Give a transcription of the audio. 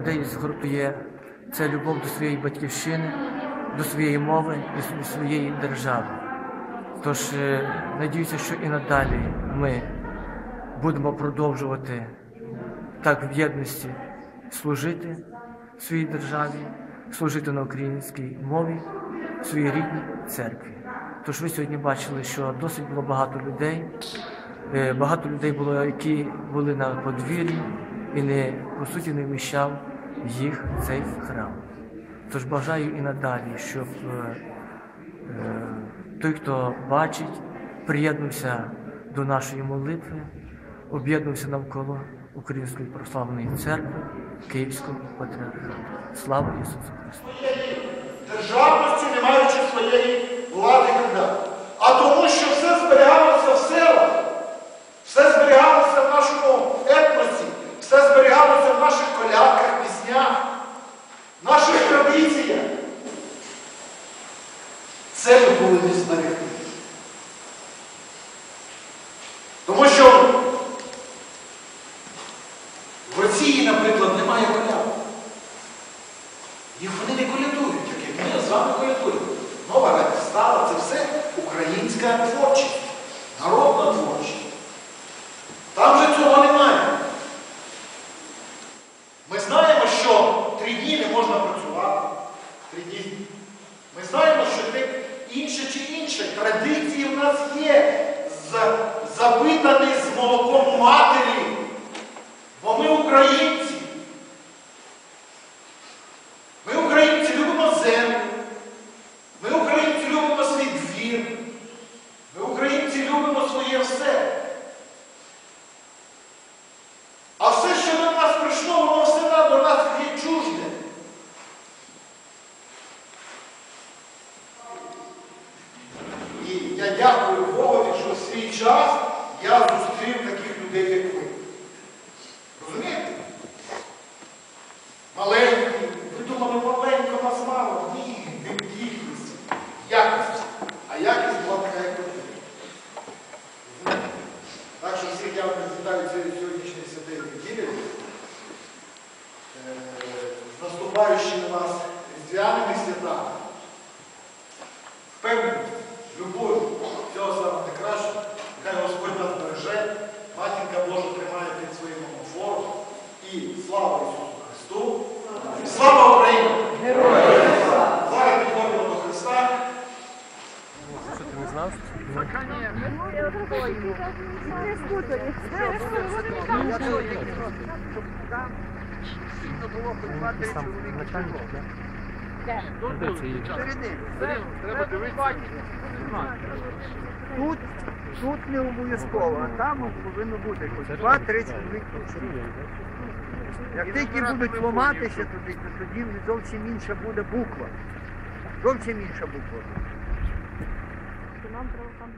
Людей згуртує це любов до своєї батьківщини, до своєї мови і до своєї держави. Тож е, надіюся, що і надалі ми будемо продовжувати так в єдності служити своїй державі, служити на українській мові, своїй рідній церкві. Тож ви сьогодні бачили, що досить було багато людей. Е, Багато людей було, які були на подвір'ї і не по суті не вміщав їх цей храм. Тож бажаю і надалі, щоб е, е, той, хто бачить, приєднувся до нашої молитви, об'єднувся навколо Української православної церкви Київського патріархату. Слава Ісусу Христу! державності, не маючи своєї влади кандидата. А тому, що все зберігалося в селах, все зберігалося в нашому етносі, все зберігалося в наших колядках, піснях, в наших традиціях. Це ми повинні зберегти. Тому що в Росії, наприклад, немає колядок. Їх вони не колядують, як ми з вами колядуємо. Нова радість стала, це все українська творчість, народна нас є, запитаний з молоком матері. Бо ми українці. Ми, українці, любимо землю. Ми, українці, любимо свій двір. Ми, українці, любимо своє все. А все, що до нас прийшло, воно все на- до нас є чужде. І я дякую Богові, що в свій час я зустрів таких людей, як ви. Розумієте? Маленькі, ви думали, маленько нас мало. Ні, не в кількості, якості. А якість була така, як. Розумієте? Так що всіх я вітаю цієї сьогоднішньої святої неділі. Е, З наступаючими нас різдвяними святами. Впевненість, любов, слава Ісусу Христу! Слава Україні! Зараз не знав? Тут, тут не обов'язково, а там повинно бути хоч два-три чоловік точно. Як тільки будуть ломатися туди, то тоді зовсім інша буде буква. Зовсім інша буква. Нам треба там